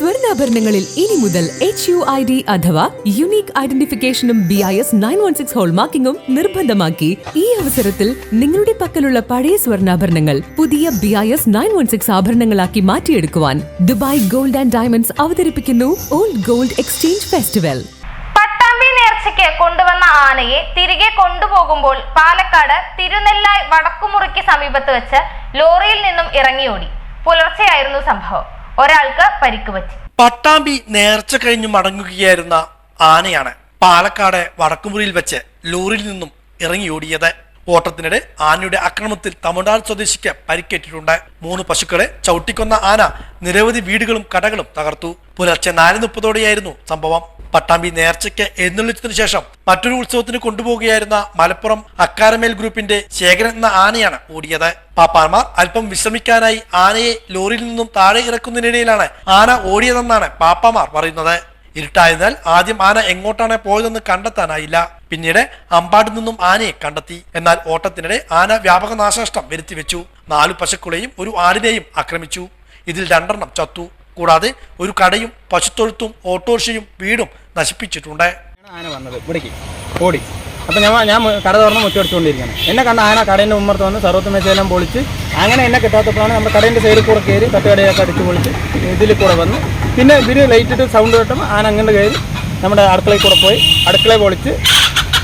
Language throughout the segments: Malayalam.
സ്വർണാഭരണങ്ങളിൽ ഇനി മുതൽ എച്ച് യു ഐ ഡി അഥവാ unique ഐഡന്റിഫിക്കേഷനും B I S nine one six ഹോൾമാർക്കിംഗും നിർബന്ധമാക്കി ഈ അവസരത്തിൽ നിങ്ങളുടെ പക്കലുള്ള പഴയ സ്വർണാഭരണങ്ങൾ പുതിയ B I S nine one six ആഭരണങ്ങളാക്കി മാറ്റിയെടുക്കുവാൻ ദുബായ് ഗോൾഡ് ആൻഡ് ഡയമണ്ട്സ് അവതരിപ്പിക്കുന്നു old gold exchange festival. Pattambi നേർച്ചയ്ക്ക് കൊണ്ടുവന്ന ആനയെ തിരികെ കൊണ്ടുപോകുമ്പോൾ പാലക്കാട് തിരുനെല്ലായ് വടക്കുമുറിക്ക് സമീപത്ത് വെച്ച് ലോറിയിൽ നിന്നും ഇറങ്ങിയോടി. പുലർച്ചെയായിരുന്നു സംഭവം. ഒരാൾക്ക് പരിക്ക് പറ്റി. പട്ടാമ്പി നേർച്ച കഴിഞ്ഞു മടങ്ങുകയായിരുന്ന ആനയാണ് പാലക്കാട് വടക്കുമുറിയിൽ വെച്ച് ലോറിയിൽ നിന്നും ഇറങ്ങിയോടിയത് ഓട്ടത്തിനിടെ ആനയുടെ ആക്രമണത്തിൽ തമിഴ്നാട് സ്വദേശിക്ക് പരിക്കേറ്റിട്ടുണ്ട്. മൂന്ന് പശുക്കളെ ചവിട്ടിക്കൊന്ന ആന നിരവധി വീടുകളും കടകളും തകർത്തു. പുലർച്ചെ നാല് മുപ്പതോടെയായിരുന്നു സംഭവം. പട്ടാമ്പി നേർച്ചയ്ക്ക് എഴുന്നള്ളിച്ചതിനു ശേഷം മറ്റൊരു ഉത്സവത്തിന് കൊണ്ടുപോകുകയായിരുന്ന മലപ്പുറം അക്കാരമേൽ ഗ്രൂപ്പിന്റെ ശേഖരൻ എന്ന ആനയാണ് ഓടിയത്. പാപ്പാന്മാർ അല്പം വിശ്രമിക്കാനായി ആനയെ ലോറിയിൽ നിന്നും താഴെ ഇറക്കുന്നതിനിടയിലാണ് ആന ഓടിയതെന്നാണ് പാപ്പാമാർ പറയുന്നത്. ഇരുട്ടായതിനാൽ ആദ്യം ആന എങ്ങോട്ടാണ് പോയതെന്ന് കണ്ടെത്താനായില്ല. പിന്നീട് അമ്പാടിൽ നിന്നും ആനയെ കണ്ടെത്തി. എന്നാൽ ഓട്ടത്തിനിടെ ആന വ്യാപക നാശനഷ്ടം വരുത്തിവെച്ചു. നാലു പശുക്കളെയും ഒരു ആടിനെയും ആക്രമിച്ചു. ഇതിൽ രണ്ടെണ്ണം ചത്തു. കൂടാതെ ഒരു കടയും പശുത്തൊഴുത്തും ഓട്ടോറിക്ഷയും വീടും നശിപ്പിച്ചിട്ടുണ്ട്. ആന വന്നത്. ഇവിടേക്ക്. ഓടി. അപ്പം ഞാൻ ഞാൻ കട തുറന്ന് മുറ്റടിച്ചുകൊണ്ടിരിക്കുകയാണ് എന്നെ കണ്ട ആന കടേന്റെ ഉമ്മർത്ത് വന്ന് സർവത്ത് മേശയെല്ലാം പൊളിച്ച് അങ്ങനെ എന്നെ കിട്ടാത്തപ്പോഴാണ് നമ്മുടെ കടേന്റെ സൈഡിൽ കൂടെ കയറി തട്ടുകടയൊക്കെ അടിച്ച് പൊളിച്ച് ഇതിൽ കൂടെ വന്ന് പിന്നെ ഇതിൽ ലൈറ്റ് ഇട്ട് സൗണ്ട് കിട്ടും ആന അങ്ങോട്ട് കയറി നമ്മുടെ അടുക്കളയിൽ കൂടെ പോയി. അടുക്കളയിൽ പൊളിച്ച്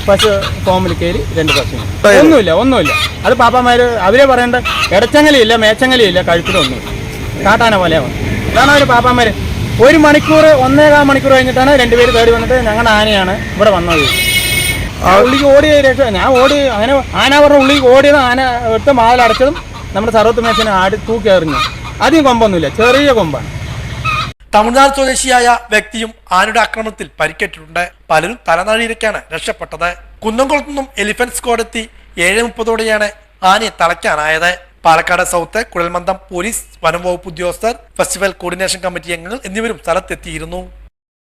പശു ഫോമിൽ കയറി രണ്ട് പശു ഒന്നുമില്ല ഒന്നുമില്ല. അത് പാപ്പമാർ അവരെ പറയേണ്ട. ഇടച്ചങ്ങലിയില്ല മേച്ചങ്ങലിയില്ല കഴുത്തിലൊന്നും കാട്ടാന പോലെയാണ് അതാണ് അവർ പാപ്പന്മാർ ഒരു മണിക്കൂർ ഒന്നേകാൽ മണിക്കൂർ കഴിഞ്ഞിട്ടാണ് രണ്ടുപേര് തേടി വന്നിട്ട് ഞങ്ങളുടെ ആനയാണ് ഇവിടെ വന്നത്. ഉള്ളിക്ക് ഓടിയ രക്ഷ ഞാൻ ഓടി അങ്ങനെ ആന പറഞ്ഞ ഉള്ളിക്ക് ഓടിയത് ആന എടുത്ത് മാലടച്ചതും നമ്മുടെ സർവത്ത് മേശനെ ആടി തൂക്കി എറിഞ്ഞു. അധികം കൊമ്പൊന്നുമില്ല ചെറിയ കൊമ്പാണ്. തമിഴ്നാട് സ്വദേശിയായ വ്യക്തിയും ആനയുടെ ആക്രമണത്തിൽ പരിക്കേറ്റിട്ടുണ്ട്. പലരും തലനാഴിയിലേക്കാണ് രക്ഷപ്പെട്ടത്. കുന്നംകുളത്തു നിന്നും എലിഫന്റ് സ്ക്വാഡ് എത്തി. ഏഴ് മുപ്പതോടെയാണ് ആനയെ തളയ്ക്കാനായത്. പാലക്കാട് സൗത്ത് കുഴൽമന്ദം പോലീസ് വനം വകുപ്പ് ഉദ്യോഗസ്ഥർ ഫെസ്റ്റിവൽ കോർഡിനേഷൻ കമ്മിറ്റി അംഗങ്ങൾ എന്നിവരും സ്ഥലത്തെത്തിയിരുന്നു